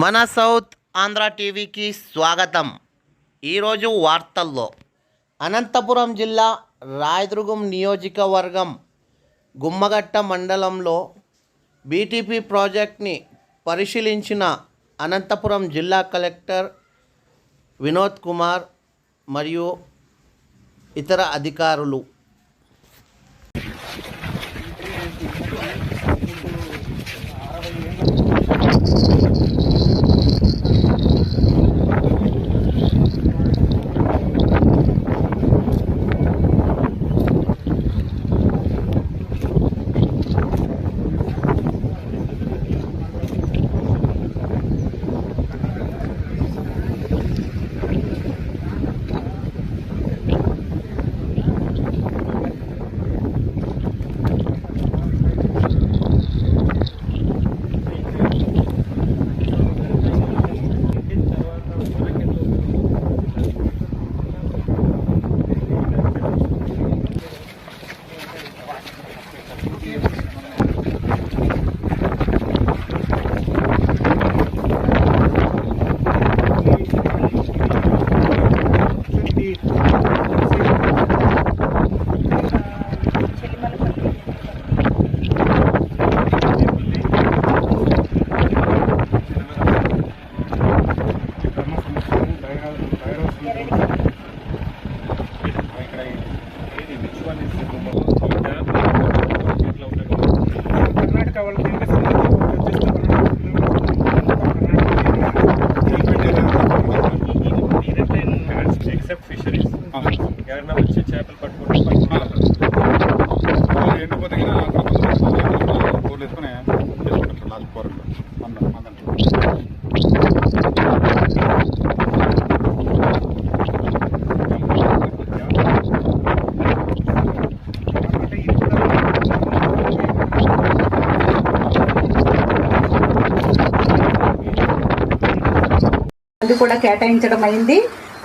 మన సౌత్ ఆంధ్ర టీవీకి స్వాగతం. ఈరోజు వార్తల్లో. అనంతపురం జిల్లా రాయదుర్గం నియోజకవర్గం గుమ్మగట్ట మండలంలో బీటీపీ ప్రాజెక్ట్ని పరిశీలించిన అనంతపురం జిల్లా కలెక్టర్ వినోద్ కుమార్ మరియు ఇతర అధికారులు. చేసుకుంటారు లాస్ట్ కూర అందరం కూడా కేటాయించడం అయింది.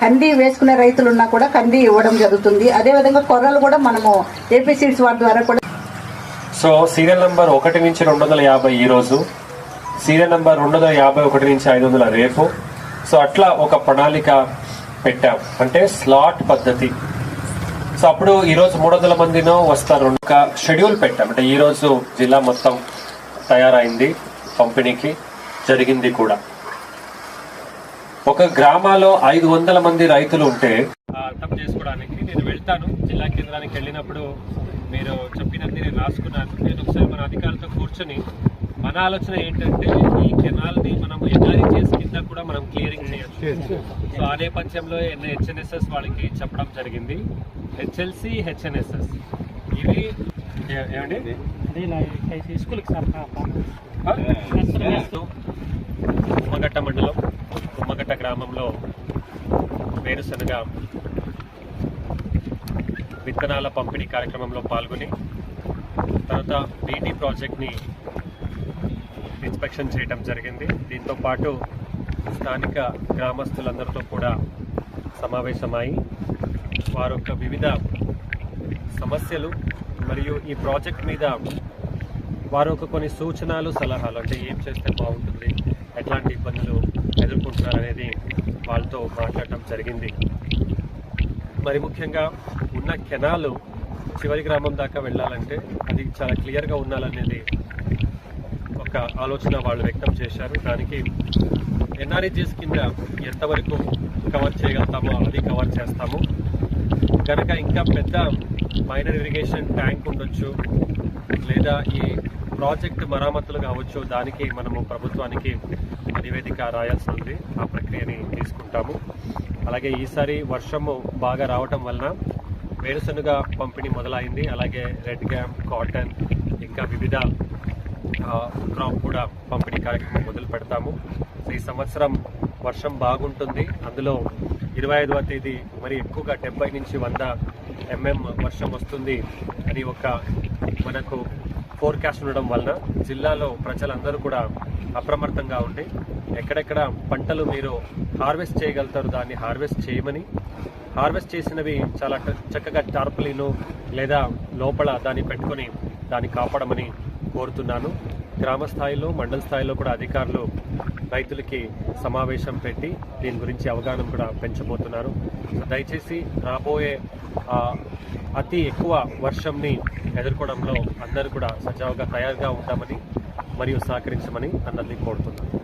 కంది వేసుకునే రైతులున్నా కూడా కంది ఇవ్వడం జరుగుతుంది. అదేవిధంగా కొర్రలు కూడా మనము ఏపీ సీడ్స్ వారి ద్వారా కూడా సో సీరియల్ నంబర్ ఒకటి నుంచి రెండు వందల యాభై ఈ రోజు సీరియల్ నెంబర్ రెండు వందల యాభై ఒకటి నుంచి ఐదు వందల రేపు. సో అట్లా ఒక ప్రణాళిక పెట్టాం. అంటే స్లాట్ పద్ధతి. సో అప్పుడు ఈరోజు మూడు వందల మందినో వస్తారు ఒక షెడ్యూల్ పెట్టాం. అంటే ఈరోజు జిల్లా మొత్తం తయారైంది పంపిణీకి జరిగింది కూడా. ఒక గ్రామాలో ఐదు వందల మంది రైతులు ఉంటే అర్థం చేసుకోవడానికి నేను వెళ్తాను. జిల్లా కేంద్రానికి వెళ్ళినప్పుడు మీరు చెప్పినది నేను రాసుకున్నాను. నేను ఒకసారి మన అధికారులతో కూర్చొని మన ఆలోచన ఏంటంటే ఈ కెనాల్ని మనం ఎన్ఆర్ఈ చేసి కింద కూడా మనం క్లియరింగ్ చేయొచ్చు. సో ఆ నేపథ్యంలో హెచ్ఎన్ఎస్ఎస్ వాళ్ళకి చెప్పడం జరిగింది. HLC HNSS. ఇవి ఏమండి? తుమ్మగట్ట మండలం తుమ్మగట్ట గ్రామంలో వేరుశనగ విత్తనాల పంపిణీ కార్యక్రమంలో పాల్గొని తర్వాత బీటీ ప్రాజెక్ట్ని ఇన్స్పెక్షన్ చేయడం జరిగింది. దీంతో పాటు స్థానిక గ్రామస్తులందరితో కూడా సమావేశమై వారి యొక్క వివిధ సమస్యలు మరియు ఈ ప్రాజెక్ట్ మీద వారు ఒక కొన్ని సూచనలు సలహాలు అంటే ఏం చేస్తే బాగుంటుంది ఎట్లాంటి ఇబ్బందులు ఎదుర్కొంటున్నారు అనేది వాళ్ళతో మాట్లాడటం జరిగింది. మరి ముఖ్యంగా ఉన్న కెనాలు చివరి గ్రామం దాకా వెళ్ళాలంటే అది చాలా క్లియర్గా ఉండాలనేది ఒక ఆలోచన వాళ్ళు వ్యక్తం చేశారు. దానికి ఎన్ఆర్ఈజీస్ కింద ఎంతవరకు కవర్ చేయగలుగుతామో అది కవర్ చేస్తాము. కనుక ఇంకా పెద్ద మైనర్ ఇరిగేషన్ ట్యాంక్ ఉండొచ్చు లేదా ఈ ప్రాజెక్ట్ మరామతులు కావచ్చు దానికి మనము ప్రభుత్వానికి నివేదిక రాయాల్సి ఉంది. ఆ ప్రక్రియని తీసుకుంటాము. అలాగే ఈసారి వర్షము బాగా రావటం వలన వేరుశనగ పంపిణీ మొదలైంది. అలాగే రెడ్ గ్యామ్ కాటన్ ఇంకా వివిధ క్రాప్ కూడా పంపిణీ కార్యక్రమం మొదలు పెడతాము. సో ఈ సంవత్సరం వర్షం బాగుంటుంది. అందులో ఇరవై ఐదవ తేదీ మరి ఎక్కువగా డెబ్బై నుంచి వంద ఎంఎం వర్షం వస్తుంది అని ఒక మనకు ఫోర్కాస్ట్ ఉండడం వలన జిల్లాలో ప్రజలందరూ కూడా అప్రమత్తంగా ఉండి ఎక్కడెక్కడ పంటలు మీరు హార్వెస్ట్ చేయగలుగుతారు దాన్ని హార్వెస్ట్ చేయమని హార్వెస్ట్ చేసినవి చాలా చక్కగా టార్పులీను లేదా లోపల దాన్ని పెట్టుకొని దాన్ని కాపాడమని కోరుతున్నాను. గ్రామ స్థాయిలో మండల స్థాయిలో కూడా అధికారులు రైతులకి సమావేశం పెట్టి దీని గురించి అవగాహన కూడా పెంచబోతున్నారు. సో దయచేసి రాబోయే ఆ, అతి ఎక్కువ వర్షంని ఎదుర్కోవడంలో అందరూ కూడా సజావుగా తయారుగా ఉంటామని మరియు సహకరించమని అన్నది కోరుతున్నాను.